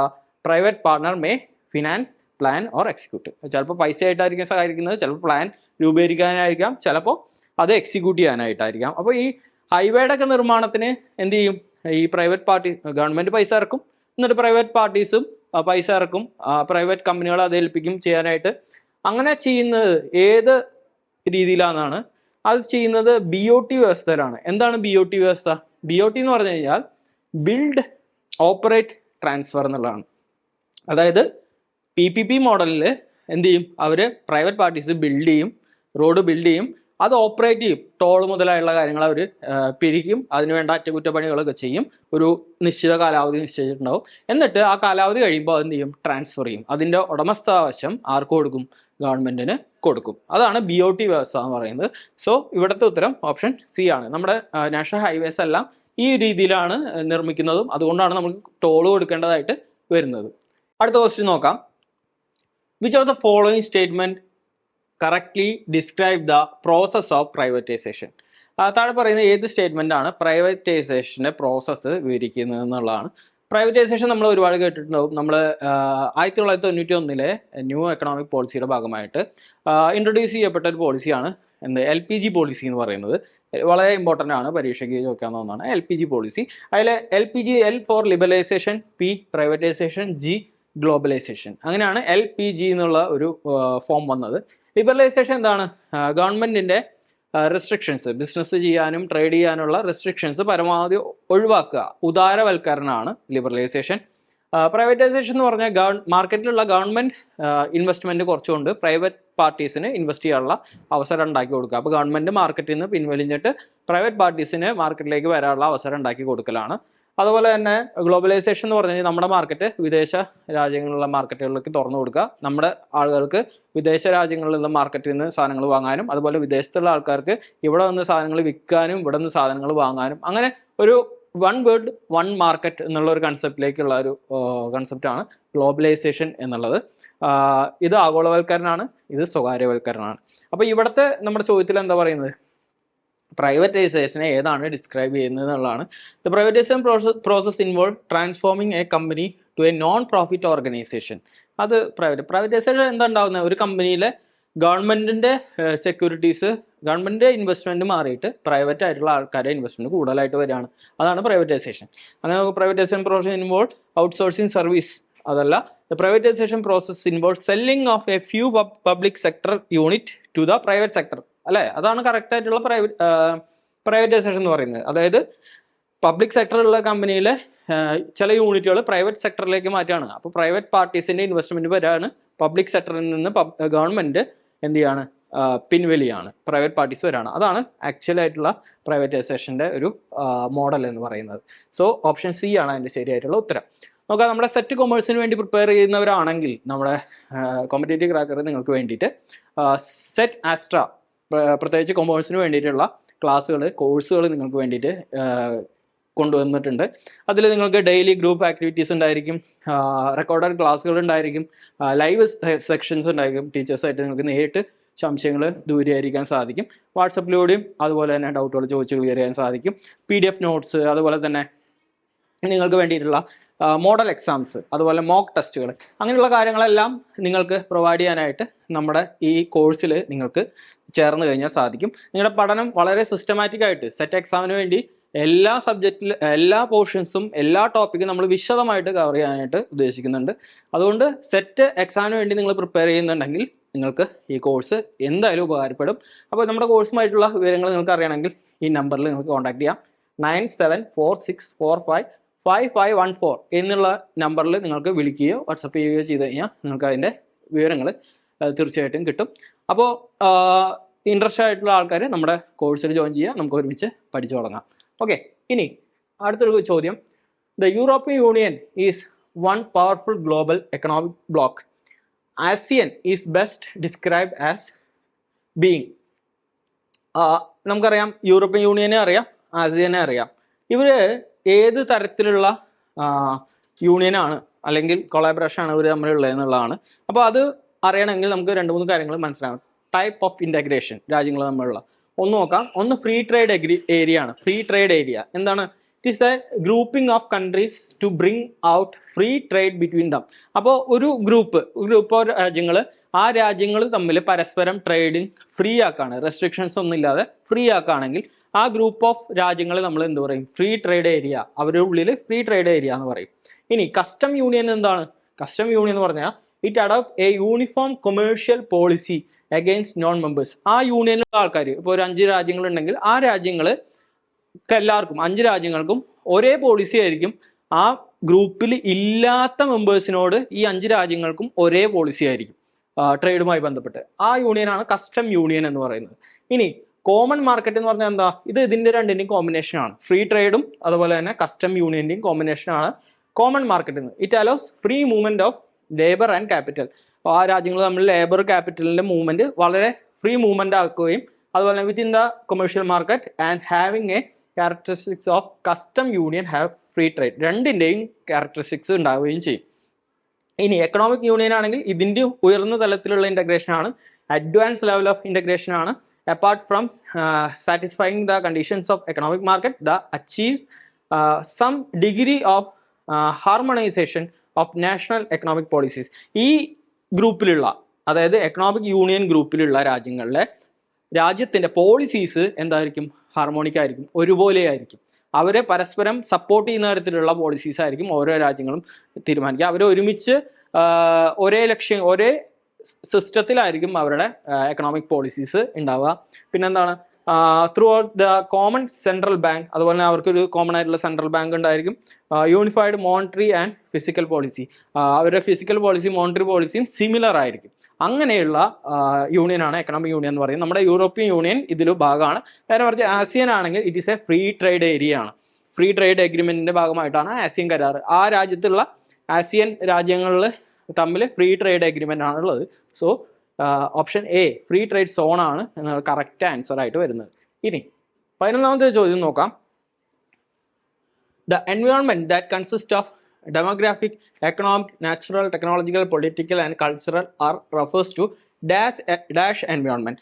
private partner may finance plan or execute ചിലപ്പോൾ പൈസ ആയിട്ടായിരിക്കും സഹായിക്കുന്നത് ചിലപ്പോൾ പ്ലാൻ രൂപീകരിക്കാനായിരിക്കാം ചിലപ്പോൾ അത് എക്സിക്യൂട്ട് ചെയ്യാനായിട്ടായിരിക്കാം. അപ്പോൾ ഈ ഹൈവേയുടെ ഒക്കെ നിർമ്മാണത്തിന് എന്ത് ചെയ്യും? ഈ പ്രൈവറ്റ് പാർട്ടി ഗവൺമെന്റ് പൈസ ഇറക്കും. എന്നിട്ട് പ്രൈവറ്റ് പാർട്ടീസും പൈസ ഇറക്കും. പ്രൈവറ്റ് കമ്പനികൾ അത് ഏൽപ്പിക്കും ചെയ്യാനായിട്ട്. അങ്ങനെ ചെയ്യുന്നത് ഏത് രീതിയിലാണെന്നാണ്. അത് ചെയ്യുന്നത് ബി ഒ ടി വ്യവസ്ഥയിലാണ്. എന്താണ് ബി ഒ ടി വ്യവസ്ഥ? ബി ഒ ടി എന്ന് പറഞ്ഞു കഴിഞ്ഞാൽ ബിൽഡ് ഓപ്പറേറ്റ് ട്രാൻസ്ഫർ എന്നുള്ളതാണ്. അതായത് പി പി പി മോഡലിൽ എന്ത് ചെയ്യും? അവർ പ്രൈവറ്റ് പാർട്ടീസ് ബിൽഡ് ചെയ്യും. റോഡ് ബിൽഡ് ചെയ്യും. അത് ഓപ്പറേറ്റ് ചെയ്യും. ടോൾ മുതലായുള്ള കാര്യങ്ങൾ അവർ പിരിക്കും. അതിനുവേണ്ട അറ്റകുറ്റപ്പണികളൊക്കെ ചെയ്യും. ഒരു നിശ്ചിത കാലാവധി നിശ്ചയിച്ചിട്ടുണ്ടാവും. എന്നിട്ട് ആ കാലാവധി കഴിയുമ്പോൾ എന്ത് ചെയ്യും? ട്രാൻസ്ഫർ ചെയ്യും. അതിന്റെ ഉടമസ്ഥാവശം ആർക്ക് കൊടുക്കും? ഗവൺമെന്റിന് കൊടുക്കും. അതാണ് ബി ഒ ടി വ്യവസ്ഥ എന്ന് പറയുന്നത്. സോ ഇവിടുത്തെ ഉത്തരം ഓപ്ഷൻ സി ആണ്. നമ്മുടെ നാഷണൽ ഹൈവേസ് എല്ലാം ഈ രീതിയിലാണ് നിർമ്മിക്കുന്നതും. അതുകൊണ്ടാണ് നമ്മൾ ടോൾ കൊടുക്കേണ്ടതായിട്ട് വരുന്നത്. അടുത്ത ക്വസ്റ്റ്യൻ നോക്കാം. Which of the following statement correctly describe the process of privatization താഴെ പറയുന്ന ഏത് സ്റ്റേറ്റ്മെന്റ് ആണ് പ്രൈവറ്റൈസേഷന്റെ പ്രോസസ്സ് വിവരിക്കുന്നത് എന്നുള്ളതാണ്. പ്രൈവറ്റൈസേഷൻ നമ്മൾ ഒരുപാട് കേട്ടിട്ടുണ്ടാവും. നമ്മൾ ആയിരത്തി തൊള്ളായിരത്തി തൊണ്ണൂറ്റി ഒന്നിലെ ന്യൂ എക്കണോമിക് പോളിസിയുടെ ഭാഗമായിട്ട് ഇൻട്രൊഡ്യൂസ് ചെയ്യപ്പെട്ട ഒരു പോളിസിയാണ് എന്ത്? എൽ പി ജി പോളിസി എന്ന് പറയുന്നത്. വളരെ ഇമ്പോർട്ടന്റ് ആണ്. പരീക്ഷയ്ക്ക് ചോദിക്കാവുന്ന ഒന്നാണ് എൽ പി ജി പോളിസി അതിൽ L P G L for liberalization P privatization G globalization അങ്ങനെയാണ് എൽ പി ജി എന്നുള്ള ഒരു ഫോം വന്നത്. ലിബറലൈസേഷൻ എന്താണ്? ഗവൺമെന്റിന്റെ റെസ്ട്രിക്ഷൻസ് ബിസിനസ് ചെയ്യാനും ട്രേഡ് ചെയ്യാനുള്ള റെസ്ട്രിക്ഷൻസ് പരമാവധി ഒഴിവാക്കുക. ഉദാരവൽക്കരണമാണ് ലിബറലൈസേഷൻ പ്രൈവറ്റൈസേഷൻ എന്ന് പറഞ്ഞാൽ ഗവൺ മാർക്കറ്റിലുള്ള ഗവൺമെന്റ് ഇൻവെസ്റ്റ്മെന്റ് കുറച്ചുകൊണ്ട് പ്രൈവറ്റ് പാർട്ടീസിന് ഇൻവെസ്റ്റ് ചെയ്യാനുള്ള അവസരം ഉണ്ടാക്കി കൊടുക്കുക. അപ്പോൾ ഗവൺമെന്റ് മാർക്കറ്റിൽ നിന്ന് പിൻവലിഞ്ഞിട്ട് പ്രൈവറ്റ് പാർട്ടീസിന് മാർക്കറ്റിലേക്ക് വരാനുള്ള അവസരം ഉണ്ടാക്കി കൊടുക്കലാണ്. അതുപോലെ തന്നെ ഗ്ലോബലൈസേഷൻ എന്ന് പറഞ്ഞു നമ്മുടെ മാർക്കറ്റ് വിദേശ രാജ്യങ്ങളിലുള്ള മാർക്കറ്റുകളിലേക്ക് തുറന്നു കൊടുക്കുക. നമ്മുടെ ആളുകൾക്ക് വിദേശ രാജ്യങ്ങളിലുള്ള മാർക്കറ്റിൽ നിന്ന് സാധനങ്ങൾ വാങ്ങാനും അതുപോലെ വിദേശത്തുള്ള ആൾക്കാർക്ക് ഇവിടെ നിന്ന് സാധനങ്ങൾ വിൽക്കാനും ഇവിടെ നിന്ന് സാധനങ്ങൾ വാങ്ങാനും. അങ്ങനെ ഒരു വൺ വേൾഡ് വൺ മാർക്കറ്റ് എന്നുള്ള ഒരു കൺസെപ്റ്റിലേക്കുള്ള ഒരു കൺസെപ്റ്റാണ് ഗ്ലോബലൈസേഷൻ എന്നുള്ളത്. ഇത് ആഗോളവൽക്കരണമാണ് ഇത് സ്വകാര്യവൽക്കരണമാണ്. അപ്പോൾ ഇവിടുത്തെ നമ്മുടെ ചോദ്യത്തിൽ എന്താ പറയുന്നത്? പ്രൈവറ്റൈസേഷനെ ഏതാണ് ഡിസ്ക്രൈബ് ചെയ്യുന്നത് എന്നുള്ളതാണ് the privatization process process involve transforming a company to a non profit organization അത് പ്രൈവറ്റ് പ്രൈവറ്റൈസേഷൻ എന്താ ഉണ്ടാകുന്നത് ഒരു കമ്പനിയിലെ ഗവൺമെന്റിന്റെ സെക്യൂരിറ്റീസ് ഗവൺമെന്റിന്റെ ഇൻവെസ്റ്റ്മെന്റ് മാറിയിട്ട് പ്രൈവറ്റ് ആയിട്ടുള്ള ആൾക്കാരുടെ ഇൻവെസ്റ്റ്മെന്റ് കൂടുതലായിട്ട് വരികയാണ്. അതാണ് പ്രൈവറ്റൈസേഷൻ അങ്ങനെ privatization process involve outsourcing service അതല്ല the privatization process involve selling of a few public sector unit to the private sector അല്ലേ? അതാണ് കറക്റ്റ് ആയിട്ടുള്ള പ്രൈവറ്റ് പ്രൈവറ്റൈസേഷൻ എന്ന് പറയുന്നത്. അതായത് പബ്ലിക് സെക്ടറിലുള്ള കമ്പനിയിലെ ചില യൂണിറ്റുകൾ പ്രൈവറ്റ് സെക്ടറിലേക്ക് മാറ്റുകയാണ് അപ്പോൾ പ്രൈവറ്റ് പാർട്ടീസിന്റെ ഇൻവെസ്റ്റ്മെന്റ് വരാണ്. പബ്ലിക് സെക്ടറിൽ നിന്ന് ഗവൺമെന്റ് എന്ത് ചെയ്യാണ്? പിൻവലിയാണ്. പ്രൈവറ്റ് പാർട്ടീസ് വരാണ്. അതാണ് ആക്ച്വൽ ആയിട്ടുള്ള പ്രൈവറ്റൈസേഷന്റെ ഒരു മോഡൽ എന്ന് പറയുന്നത്. സോ ഓപ്ഷൻ സി ആണ് അതിന്റെ ശരിയായിട്ടുള്ള ഉത്തരം. നോക്കാം നമ്മുടെ സെറ്റ് കൊമേഴ്സിന് വേണ്ടി പ്രിപ്പയർ ചെയ്യുന്നവരാണെങ്കിൽ നമ്മുടെ കോമ്പറ്റേറ്റീവ് ക്രാക്കർ നിങ്ങൾക്ക് വേണ്ടിയിട്ട് സെറ്റ് ആസ്ട്ര പ്രത്യേകിച്ച് കൊമേഴ്സിന് വേണ്ടിയിട്ടുള്ള ക്ലാസ്സുകൾ കോഴ്സുകൾ നിങ്ങൾക്ക് വേണ്ടിയിട്ട് കൊണ്ടുവന്നിട്ടുണ്ട്. അതിൽ നിങ്ങൾക്ക് ഡെയിലി ഗ്രൂപ്പ് ആക്ടിവിറ്റീസ് ഉണ്ടായിരിക്കും റെക്കോർഡഡ് ക്ലാസ്സുകൾ ഉണ്ടായിരിക്കും ലൈവ് സെക്ഷൻസ് ഉണ്ടായിരിക്കും ടീച്ചേഴ്സായിട്ട് നിങ്ങൾക്ക് നേരിട്ട് സംശയങ്ങൾ ദൂരീകരിക്കാൻ സാധിക്കും. വാട്സപ്പിലൂടെയും അതുപോലെ തന്നെ ഡൗട്ടുകൾ ചോദിച്ചു ക്ലിയർ ചെയ്യാൻ സാധിക്കും. പി ഡി എഫ് നോട്ട്സ് അതുപോലെ തന്നെ നിങ്ങൾക്ക് വേണ്ടിയിട്ടുള്ള മോഡൽ എക്സാംസ് അതുപോലെ മോക്ക് ടെസ്റ്റുകൾ അങ്ങനെയുള്ള കാര്യങ്ങളെല്ലാം നിങ്ങൾക്ക് പ്രൊവൈഡ് ചെയ്യാനായിട്ട് നമ്മുടെ ഈ കോഴ്സിൽ നിങ്ങൾക്ക് ചേർന്ന് കഴിഞ്ഞാൽ സാധിക്കും. നിങ്ങളുടെ പഠനം വളരെ സിസ്റ്റമാറ്റിക് ആയിട്ട് സെറ്റ് എക്സാമിന് വേണ്ടി എല്ലാ സബ്ജക്റ്റിൽ എല്ലാ പോർഷൻസും എല്ലാ ടോപ്പിക്കും നമ്മൾ വിശദമായിട്ട് കവർ ചെയ്യാനായിട്ട് ഉദ്ദേശിക്കുന്നുണ്ട്. അതുകൊണ്ട് സെറ്റ് എക്സാമിന് വേണ്ടി നിങ്ങൾ പ്രിപ്പയർ ചെയ്യുന്നുണ്ടെങ്കിൽ നിങ്ങൾക്ക് ഈ കോഴ്സ് എന്തായാലും ഉപകാരപ്പെടും. അപ്പോൾ നമ്മുടെ കോഴ്സുമായിട്ടുള്ള വിവരങ്ങൾ നിങ്ങൾക്ക് അറിയണമെങ്കിൽ ഈ നമ്പറിൽ നിങ്ങൾക്ക് കോൺടാക്ട് ചെയ്യാം. Nine seven four six four five five five one four എന്നുള്ള നമ്പറിൽ നിങ്ങൾക്ക് വിളിക്കുകയോ വാട്സപ്പ് ചെയ്യുകയോ ചെയ്ത് കഴിഞ്ഞാൽ നിങ്ങൾക്ക് അതിന്റെ വിവരങ്ങൾ തീർച്ചയായിട്ടും കിട്ടും. അപ്പോൾ ഇൻട്രസ്റ്റ് ആയിട്ടുള്ള ആൾക്കാർ നമ്മുടെ കോഴ്സിൽ ജോയിൻ ചെയ്യുക നമുക്ക് ഒരുമിച്ച് പഠിച്ചു തുടങ്ങാം. ഓക്കെ ഇനി അടുത്തൊരു ചോദ്യം. The European Union is one powerful global economic bloc ASEAN is best describe as being നമുക്കറിയാം. യൂറോപ്യൻ യൂണിയനെ അറിയാം ആസിയനെ അറിയാം. ഇവർ ഏത് തരത്തിലുള്ള യൂണിയനാണ് അല്ലെങ്കിൽ കൊളാബറേഷൻ ആണ് ഇവർ തമ്മിലുള്ളത് എന്നുള്ളതാണ് അപ്പോൾ അത് അറിയണമെങ്കിൽ നമുക്ക് രണ്ട് മൂന്ന് കാര്യങ്ങൾ മനസ്സിലാവും ടൈപ്പ് ഓഫ് ഇന്റഗ്രേഷൻ രാജ്യങ്ങൾ തമ്മിലുള്ള. ഒന്ന് നോക്കാം. ഒന്ന് ഫ്രീ ട്രേഡ് എഗ്രി ഏരിയ ആണ്. ഫ്രീ ട്രേഡ് ഏരിയ എന്താണ്? It is the grouping of countries to bring out free trade between them അപ്പോൾ ഒരു ഗ്രൂപ്പ് ഗ്രൂപ്പ് ഓഫ് രാജ്യങ്ങൾ ആ രാജ്യങ്ങൾ തമ്മിൽ പരസ്പരം ട്രേഡിങ് ഫ്രീ ആക്കാണ്. റെസ്ട്രിക്ഷൻസ് ഒന്നും ഇല്ലാതെ ഫ്രീ ആക്കുകയാണെങ്കിൽ ആ ഗ്രൂപ്പ് ഓഫ് രാജ്യങ്ങൾ നമ്മൾ എന്ത് പറയും? ഫ്രീ ട്രേഡ് ഏരിയ അവരുടെ ഉള്ളിൽ ഫ്രീ ട്രേഡ് ഏരിയ എന്ന് പറയും. ഇനി കസ്റ്റം യൂണിയൻ എന്താണ്? കസ്റ്റം യൂണിയൻ എന്ന് പറഞ്ഞാൽ it adopt a uniform commercial policy against non members ആ യൂണിയനിലുള്ള ആൾക്കാർ ഇപ്പോൾ ഒരു അഞ്ച് രാജ്യങ്ങളുണ്ടെങ്കിൽ ആ രാജ്യങ്ങൾ എല്ലാവർക്കും അഞ്ച് രാജ്യങ്ങൾക്കും ഒരേ പോളിസി ആയിരിക്കും. ആ ഗ്രൂപ്പിൽ ഇല്ലാത്ത മെമ്പേഴ്സിനോട് ഈ അഞ്ച് രാജ്യങ്ങൾക്കും ഒരേ പോളിസി ആയിരിക്കും. ട്രേഡുമായി ബന്ധപ്പെട്ട്. ആ യൂണിയനാണ് കസ്റ്റം യൂണിയൻ എന്ന് പറയുന്നത്. ഇനി കോമൺ മാർക്കറ്റ് എന്ന് പറഞ്ഞാൽ എന്താ? ഇത് ഇതിന്റെ രണ്ടിന്റെയും കോമ്പിനേഷൻ ആണ്. ഫ്രീ ട്രേഡും അതുപോലെ തന്നെ കസ്റ്റം യൂണിയന്റെയും കോമ്പിനേഷൻ ആണ് കോമൺ മാർക്കറ്റ് എന്ന് it allows free movement of labour and capital അപ്പോൾ ആ രാജ്യങ്ങൾ തമ്മിൽ ലേബർ ക്യാപിറ്റലിന്റെ മൂവ്മെന്റ് വളരെ ഫ്രീ മൂവ്മെന്റ് ആക്കുകയും അതുപോലെ within the commercial market and having a characteristics of custom union have free trade രണ്ടിന്റെയും ക്യാരക്ടറിസ്റ്റിക്സ് ഉണ്ടാവുകയും ചെയ്യും. ഇനി എക്കണോമിക് യൂണിയൻ ആണെങ്കിൽ ഇതിന്റെ ഉയർന്ന തലത്തിലുള്ള ഇന്റഗ്രേഷൻ ആണ് അഡ്വാൻസ് ലെവൽ ഓഫ് ഇന്റഗ്രേഷൻ ആണ്. Apart from satisfying the conditions of economic market the achieve some degree of harmonization of national economic policies ഈ ഗ്രൂപ്പിലുള്ള അതായത് എക്കണോമിക് യൂണിയൻ ഗ്രൂപ്പിലുള്ള രാജ്യങ്ങളിലെ രാജ്യത്തിന്റെ പോളിസീസ് എന്തായിരിക്കും? ഹാർമോണിക് ആയിരിക്കും ഒരുപോലെ ആയിരിക്കും അവരെ പരസ്പരം സപ്പോർട്ട് ചെയ്യുന്ന തരത്തിലുള്ള പോളിസീസ് ആയിരിക്കും ഓരോ രാജ്യങ്ങളും തീരുമാനിക്കുക. അവരെ ഒരുമിച്ച് ഒരേ ലക്ഷ്യം ഒരേ സിസ്റ്റത്തിലായിരിക്കും അവരുടെ എക്കണോമിക് പോളിസീസ് ഉണ്ടാവുക. പിന്നെന്താണ്? Throughout the common central bank അതുപോലെ തന്നെ അവർക്കൊരു കോമൺ ആയിട്ടുള്ള സെൻട്രൽ ബാങ്ക് ഉണ്ടായിരിക്കും. Unified monetary and physical policy അവരുടെ ഫിസിക്കൽ പോളിസി മോണിറ്ററി പോളിസിയും സിമിലർ ആയിരിക്കും. അങ്ങനെയുള്ള യൂണിയനാണ് എക്കണോമിക് യൂണിയൻ എന്ന് പറയുന്നത് നമ്മുടെ യൂറോപ്യൻ യൂണിയൻ ഇതിൽ ഭാഗമാണ്. നേരെ മറിച്ച് ആസിയൻ ആണെങ്കിൽ it is a free trade area ആണ്. ഫ്രീ ട്രേഡ് എഗ്രിമെന്റിന്റെ ഭാഗമായിട്ടാണ് ആസിയൻ കരാർ. ആ രാജ്യത്തുള്ള ആസിയൻ രാജ്യങ്ങളിൽ തമ്മിൽ ഫ്രീ ട്രേഡ് എഗ്രിമെന്റ് ആണുള്ളത്. So option A free trade zone ആണ് കറക്റ്റ് ആൻസർ ആയിട്ട് വരുന്നത്. ഇനി പതിനൊന്നാമത്തെ ചോദ്യം നോക്കാം. The environment that consist of demographic economic natural technological political and cultural are refers to dash dash environment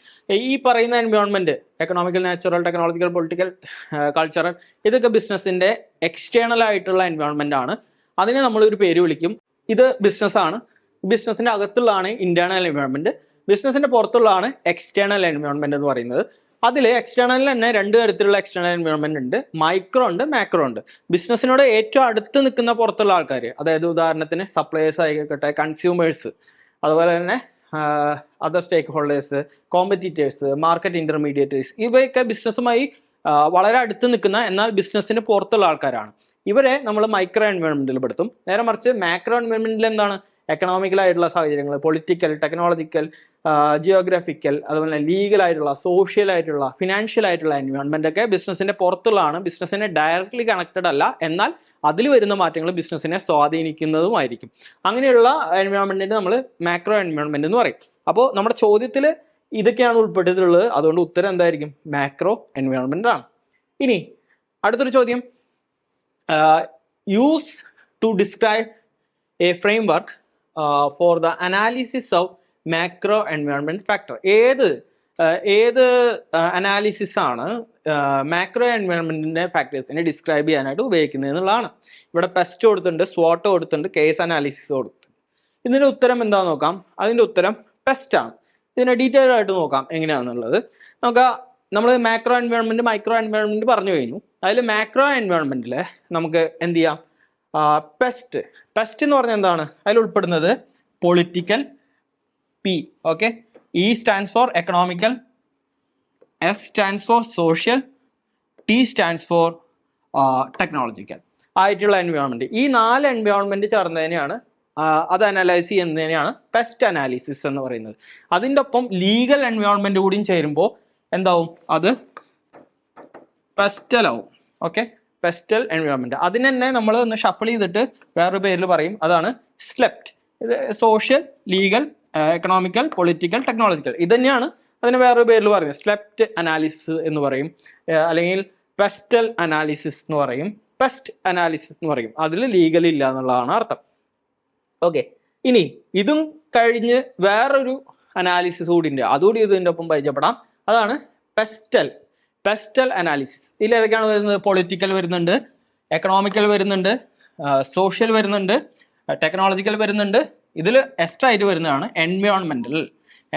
ഈ പറയുന്ന environment economical natural technological political cultural ഇതൊക്കെ ബിസിനസിന്റെ എക്സ്റ്റേണൽ ആയിട്ടുള്ള എൻവയോൺമെന്റ് ആണ്. അതിനെ നമ്മൾ ഒരു പേര് വിളിക്കും. ഇത് ബിസിനസ് ആണ്. ബിസിനസിന്റെ അകത്തുള്ളതാണ് ഇന്റേണൽ എൻവയോൺമെന്റ് ബിസിനസിന്റെ പുറത്തുള്ളതാണ് എക്സ്റ്റേണൽ എൻവയോൺമെന്റ് എന്ന് പറയുന്നത്. അതിൽ എക്സ്റ്റേണലിൽ തന്നെ രണ്ട് തരത്തിലുള്ള എക്സ്റ്റേണൽ എൻവയോൺമെന്റ് ഉണ്ട്. മൈക്രോ ഉണ്ട് മാക്രോ ഉണ്ട്. ബിസിനസ്സിനോട് ഏറ്റവും അടുത്ത് നിൽക്കുന്ന പുറത്തുള്ള ആൾക്കാർ അതായത് ഉദാഹരണത്തിന് സപ്ലയേഴ്സ് ആയിക്കോട്ടെ കൺസ്യൂമേഴ്സ് അതുപോലെ തന്നെ other stakeholders competitors market intermediaries ഇവയൊക്കെ ബിസിനസ്സുമായി വളരെ അടുത്ത് നിൽക്കുന്ന എന്നാൽ ബിസിനസ്സിന് പുറത്തുള്ള ആൾക്കാരാണ്. ഇവരെ നമ്മൾ മൈക്രോ എൻവയോൺമെന്റിൽ പെടുത്തും. നേരെ മറിച്ച് മാക്രോ എൻവയോൺമെന്റിൽ എന്താണ്? എക്കണോമിക്കൽ ആയിട്ടുള്ള സാഹചര്യങ്ങൾ പൊളിറ്റിക്കൽ ടെക്നോളജിക്കൽ ജിയോഗ്രഫിക്കൽ അതുപോലെ ലീഗൽ ആയിട്ടുള്ള സോഷ്യൽ ആയിട്ടുള്ള ഫിനാൻഷ്യൽ ആയിട്ടുള്ള എൻവയോൺമെന്റ് ഒക്കെ ബിസിനസിന്റെ പുറത്തുള്ളതാണ്. ബിസിനസ്സിനെ ഡയറക്ട്ലി കണക്റ്റഡ് അല്ല. എന്നാൽ അതിൽ വരുന്ന മാറ്റങ്ങൾ ബിസിനസ്സിനെ സ്വാധീനിക്കുന്നതുമായിരിക്കും അങ്ങനെയുള്ള എൻവയോൺമെന്റിനെ നമ്മൾ മാക്രോ എൻവയോൺമെന്റ് എന്ന് പറയും. അപ്പോൾ നമ്മുടെ ചോദ്യത്തിൽ ഇതൊക്കെയാണ് ഉൾപ്പെട്ടിട്ടുള്ളത്. അതുകൊണ്ട് ഉത്തരം എന്തായിരിക്കും? മാക്രോ എൻവയോൺമെന്റ് ആണ്. ഇനി അടുത്തൊരു ചോദ്യം. Use to describe a framework for the analysis of macro environment factor ഏത് ഏത് അനാലിസിസ് ആണ് മാക്രോ എൻവയോൺമെന്റിന്റെ ഫാക്ടേഴ്സിനെ ഡിസ്ക്രൈബ് ചെയ്യാനായിട്ട് ഉപയോഗിക്കുന്നത് എന്നുള്ളതാണ്. ഇവിടെ പെസ്റ്റ് കൊടുത്തിട്ടുണ്ട് സ്വാട്ട് കൊടുത്തിട്ടുണ്ട് കേസ് അനാലിസിസ് കൊടുത്തിട്ടുണ്ട്. ഇതിന്റെ ഉത്തരം എന്താന്ന് നോക്കാം? അതിന്റെ ഉത്തരം പെസ്റ്റ് ആണ്. ഇതിനെ ഡീറ്റെയിൽ ആയിട്ട് നോക്കാം എങ്ങനെയാണെന്നുള്ളത് നമുക്ക് നമ്മൾ മാക്രോ എൻവയോൺമെന്റ് മൈക്രോ എൻവയോൺമെന്റ് പറഞ്ഞു കഴിഞ്ഞു. അതിൽ മാക്രോ എൻവയോൺമെന്റിൽ നമുക്ക് എന്ത് ചെയ്യാം? പെസ്റ്റ് പെസ്റ്റ് എന്ന് പറഞ്ഞാൽ എന്താണ്? അതിൽ ഉൾപ്പെടുന്നത് political P okay E stands for economical S stands for social T stands for technological ആയിട്ടുള്ള എൻവയോൺമെന്റ് ഈ നാല് എൻവയോൺമെന്റ് ചേർന്നതിനെയാണ് അത് അനലൈസ് ചെയ്യുന്നതിനെയാണ് പെസ്റ്റ് അനാലിസിസ് എന്ന് പറയുന്നത്. അതിന്റെ ഒപ്പം ലീഗൽ എൻവയോൺമെന്റ് കൂടിയും ചേരുമ്പോൾ എന്താവും? അത് പെസ്റ്റൽ ആവും ഓക്കെ പെസ്റ്റൽ എൻവയോൺമെന്റ് അതിന് തന്നെ നമ്മൾ ഒന്ന് ഷഫിൾ ചെയ്തിട്ട് വേറൊരു പേരിൽ പറയും. അതാണ് സ്ലെപ്റ്റ് ഇത് social legal economical political technological ഇത് തന്നെയാണ് അതിന് വേറൊരു പേരിൽ പറയുന്നത്. സ്ലെപ്റ്റ് അനാലിസിസ് എന്ന് പറയും. അല്ലെങ്കിൽ പെസ്റ്റൽ അനാലിസിസ് എന്ന് പറയും. പെസ്റ്റ് അനാലിസിസ് എന്ന് പറയും. അതിൽ ലീഗൽ ഇല്ല എന്നുള്ളതാണ് അർത്ഥം. ഓക്കെ ഇനി ഇതും കഴിഞ്ഞ് വേറൊരു അനാലിസിസ് കൂടി ഉണ്ട്. അതുകൂടി ഇതിന്റെ ഒപ്പം പരിചയപ്പെടാം. അതാണ് പെസ്റ്റൽ പെസ്റ്റൽ അനാലിസിസ് ഇതിൽ ഏതൊക്കെയാണ് വരുന്നത്? പൊളിറ്റിക്കൽ വരുന്നുണ്ട് എക്കണോമിക്കൽ വരുന്നുണ്ട് സോഷ്യൽ വരുന്നുണ്ട് ടെക്നോളജിക്കൽ വരുന്നുണ്ട്. ഇതിൽ എക്സ്ട്രാ ആയിട്ട് വരുന്നതാണ് എൻവയോൺമെന്റൽ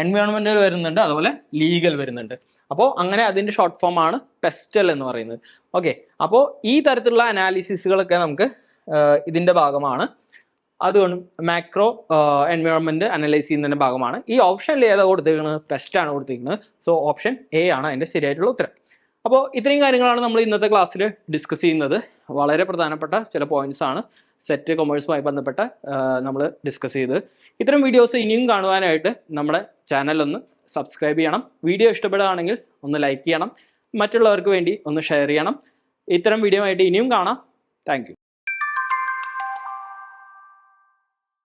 എൻവയോൺമെന്റൽ വരുന്നുണ്ട് അതുപോലെ ലീഗൽ വരുന്നുണ്ട്. അപ്പോൾ അങ്ങനെ അതിന്റെ ഷോർട്ട് ഫോം ആണ് പെസ്റ്റൽ എന്ന് പറയുന്നത്. ഓക്കെ അപ്പോൾ ഈ തരത്തിലുള്ള അനാലിസിസുകളൊക്കെ നമുക്ക് ഇതിന്റെ ഭാഗമാണ്. അതുകൊണ്ട് മാക്രോ എൻവയോൺമെന്റ് അനലൈസ് ചെയ്യുന്നതിന്റെ ഭാഗമാണ്. ഈ ഓപ്ഷനിൽ ഏതാ കൊടുത്തിരിക്കുന്നത് പെസ്റ്റ് ആണ് കൊടുത്തിരിക്കുന്നത് സോ ഓപ്ഷൻ എ ആണ് അതിന്റെ ശരിയായിട്ടുള്ള ഉത്തരം. അപ്പോൾ ഇത്രയും കാര്യങ്ങളാണ് നമ്മൾ ഇന്നത്തെ ക്ലാസ്സിൽ ഡിസ്കസ് ചെയ്യുന്നത്. വളരെ പ്രധാനപ്പെട്ട ചില പോയിന്റ്സ് ആണ് സെറ്റ് കൊമേഴ്സുമായി ബന്ധപ്പെട്ട നമ്മൾ ഡിസ്കസ് ചെയ്ത്. ഇത്തരം വീഡിയോസ് ഇനിയും കാണുവാനായിട്ട് നമ്മുടെ ചാനൽ ഒന്ന് സബ്സ്ക്രൈബ് ചെയ്യണം. വീഡിയോ ഇഷ്ടപ്പെടുകയാണെങ്കിൽ ഒന്ന് ലൈക്ക് ചെയ്യണം. മറ്റുള്ളവർക്ക് വേണ്ടി ഒന്ന് ഷെയർ ചെയ്യണം. ഇത്തരം വീഡിയോ ആയിട്ട് ഇനിയും കാണാം. താങ്ക്